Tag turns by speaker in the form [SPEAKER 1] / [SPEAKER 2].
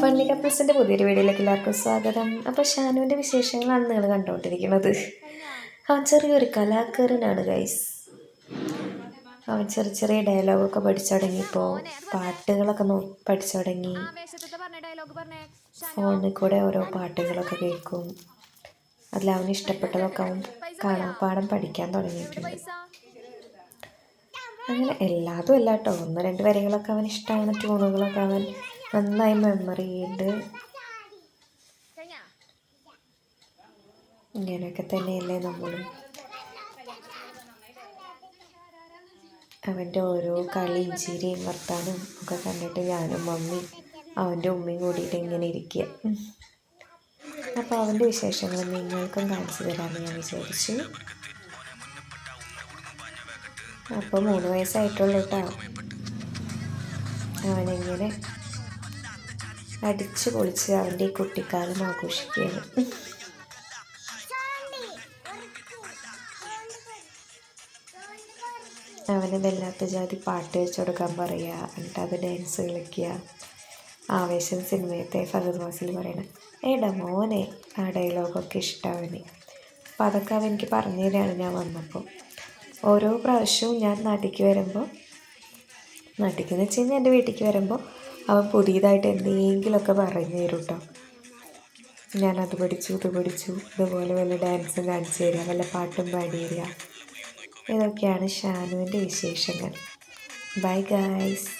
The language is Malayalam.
[SPEAKER 1] ഫണ്ണി കപ്പിൾസിന്റെ പുതിയൊരു വീഡിയോയിലേക്ക് എല്ലാവർക്കും സ്വാഗതം. അപ്പോൾ ഷാനുവിന്റെ വിശേഷങ്ങളാണ് നിങ്ങൾ കണ്ടുകൊണ്ടിരിക്കുന്നത്. അവൻ ചെറിയൊരു കലാകാരനാണ് ഗൈസ് അവൻ ചെറിയ ചെറിയ ഡയലോഗൊക്കെ പഠിച്ചു തുടങ്ങിയപ്പോൾ പാട്ടുകളൊക്കെ പഠിച്ചു തുടങ്ങി. ഫോണിൽ കൂടെ ഓരോ പാട്ടുകളൊക്കെ കേൾക്കും. അതിൽ അവന് ഇഷ്ടപ്പെട്ടതൊക്കെ അവൻ കാണാൻ പാടം പഠിക്കാൻ തുടങ്ങിയിട്ടുണ്ട്. അങ്ങനെ എല്ലാതും അല്ല കേട്ടോ. ഒന്ന് രണ്ട് വരികളൊക്കെ അവൻ ഇഷ്ടമാണ് ട്യൂണുകളൊക്കെ അവൻ നന്നായി മെമ്മറി
[SPEAKER 2] ഉണ്ട്
[SPEAKER 1] ഇങ്ങനെയൊക്കെ തന്നെയല്ലേ നമ്മളും. അവന്റെ ഓരോ കളിയും ചിരിയും വർത്താനും ഒക്കെ കണ്ടിട്ട് ഞാനും മമ്മി അവന്റെ ഉമ്മയും കൂടിയിട്ട് ഇങ്ങനെ ഇരിക്കുക അപ്പോൾ അവന്റെ വിശേഷങ്ങൾ നിങ്ങൾക്കും കാണിച്ചു തരാമെന്ന് ഞാൻ വിചാരിച്ചു. അപ്പോൾ മൂന്ന് വയസ്സായിട്ടുള്ളൂ കേട്ടോ അവനെങ്ങനെ അടിച്ചു പൊളിച്ച് അവന്റെ ഈ കുട്ടിക്കാലം ആഘോഷിക്കുകയാണ്. അവന് വല്ലാത്ത ജാതി പാട്ട് വെച്ച് കൊടുക്കാൻ പറയുക എന്നിട്ട് അത് ഡാൻസ് കളിക്കുക. ആവേശം സിനിമയത്തെ ഫഹദ് മാസിൽ പറയണ ഏടാ മോനെ ആ ഡയലോഗൊക്കെ ഇഷ്ടമാവന് അപ്പം അതൊക്കെ അവൻ എനിക്ക് പറഞ്ഞു തരാണ് ഞാൻ വന്നപ്പോൾ ഓരോ പ്രാവശ്യവും ഞാൻ നാട്ടിലേക്ക് വരുമ്പോൾ നാട്ടിലേക്ക് എന്ന് വെച്ച് കഴിഞ്ഞാൽ എന്റെ വീട്ടിലേക്ക് വരുമ്പോൾ അവൻ പുതിയതായിട്ട് എന്തെങ്കിലുമൊക്കെ പറഞ്ഞു തരും കേട്ടോ അത് പഠിച്ചു ഇത് പഠിച്ചു ഇതുപോലെ വല്ല ഡാൻസും കാണിച്ചു തരിക വല്ല പാട്ടും പാടി തരിക ഇതൊക്കെയാണ് ഷാനുവിന്റെ വിശേഷങ്ങൾ. Bye guys.